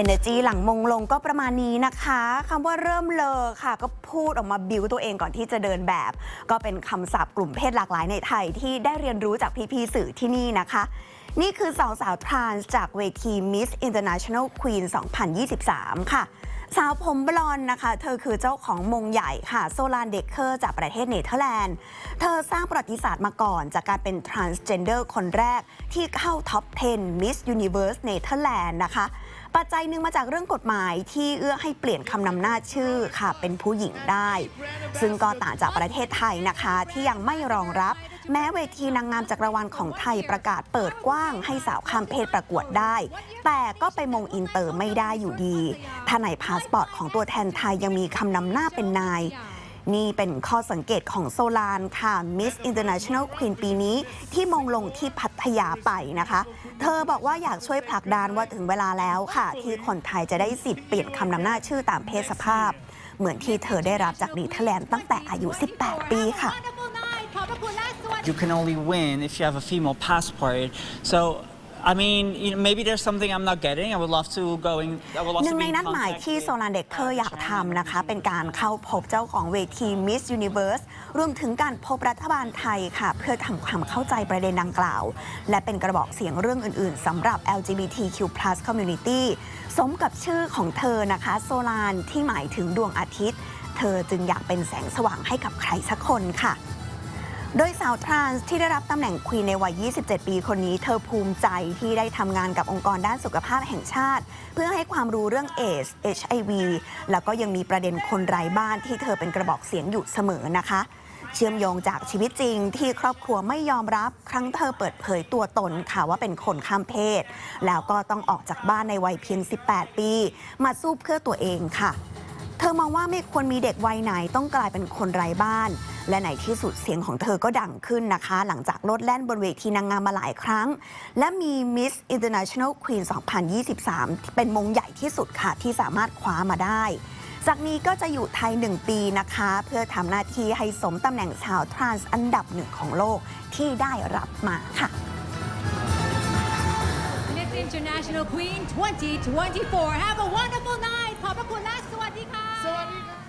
Energy หลังมงลงก็ประมาณนี้นะคะคำว่าเริ่มเลอค่ะ ก็พูดออกมาบิวตัวเองก่อนที่จะเดินแบบ ก็เป็นคำศัพท์กลุ่มเพศหลากหลายในไทยที่ได้เรียนรู้จากพี่ๆสื่อที่นี่นะคะ นี่คือสองสาวทรานส์จากเวที Miss International Queen 2023 ค่ะสาวผมบลอนนะคะ เธอคือเจ้าของมงใหญ่ค่ะ โซลานเดคเคอร์จากประเทศเนเธอร์แลนด์ เธอสร้างประวัติศาสตร์มาก่อน จากการเป็น transgender คนแรกที่เข้าท็อป 10 Miss Universe เนเธอร์แลนด์นะคะ ปัจจัยหนึ่งมาจากเรื่องกฎหมายที่เอื้อให้เปลี่ยนคำนำหน้าชื่อค่ะ เป็นผู้หญิงได้ ซึ่งก็ต่างจากประเทศไทยนะคะที่ยังไม่รองรับแม้เวทีนางงามจักรวาลของไทยประกาศเปิดกว้างให้สาวข้ามเพศประกวดได้ แต่ก็ไปมงอินเตอร์ไม่ได้อยู่ดี ถ้าในพาสปอร์ตของตัวแทนไทยยังมีคำนำหน้าเป็นนาย นี่เป็นข้อสังเกตของโซลานค่ะ Miss International Queen ปีนี้ที่มงลงที่พัทยาไปนะคะ เธอบอกว่าอยากช่วยผลักดันว่าถึงเวลาแล้วค่ะ ที่คนไทยจะได้สิทธิ์เปลี่ยนคำนำหน้าชื่อตามเพศสภาพ เหมือนที่เธอได้รับจากเนเธอร์แลนด์ตั้งแต่อายุ 18 ปีค่ะ Wonderful night ขอบและสวัสดี you can only win if you have a female passport. So, I mean, you know, maybe there's something I'm not getting. I would love to go in. I would love หนึ่ to ง be ใน in นัดหมาย contact ที่ with- โซลานเด็กเคอร์อยากทำนะคะ เป็นการเข้าพบเจ้าของเวที Miss Universe รวมถึงการพบรัฐบาลไทยค่ะ เพื่อทำความเข้าใจประเด็นดังกล่าว และเป็นกระบอกเสียงเรื่องอื่น ๆสำหรับ LGBTQ+ community สมกับชื่อของเธอนะคะ โซลานที่หมายถึงดวงอาทิตย์ เธอจึงอยากเป็นแสงสว่างให้กับใครสักคนค่ะ โดยสาวทรานส์ที่ได้รับตำแหน่งควีนในวัย 27 ปีคนนี้ เธอภูมิใจที่ได้ทำงานกับองค์กรด้านสุขภาพแห่งชาติ เพื่อให้ความรู้เรื่องเอส HIV แล้วก็ยังมีประเด็นคนไร้บ้านที่เธอเป็นกระบอกเสียงอยู่เสมอนะคะเชื่อมโยงจากชีวิตจริงที่ครอบครัวไม่ยอมรับ ครั้งเธอเปิดเผยตัวตนค่ะว่าเป็นคนข้ามเพศ แล้วก็ต้องออกจากบ้านในวัยเพียง 18 ปี มาสู้เพื่อตัวเองค่ะ อมองว่าไม่ควรมีเด็กวัยไหนต้องกลายเป็นคนไร้บ้าน และในที่สุดเสียงของเธอก็ดังขึ้นนะคะ หลังจากโลดแล่นบนเวทีนางงามมาหลายครั้ง และมี Miss International Queen 2023 เป็นมงใหญ่ที่สุดค่ะ ที่สามารถคว้ามาได้จากนี้ก็จะอยู่ไทย 1 ปีนะคะ เพื่อทำหน้าที่ให้สมตำแหน่งชาวทรานส์อันดับหนึ่งของโลกที่ได้รับมาค่ะ Miss International Queen 2024 Have a wonderful night ขอบพระคุณและสวัสดีค่ะ Sawadee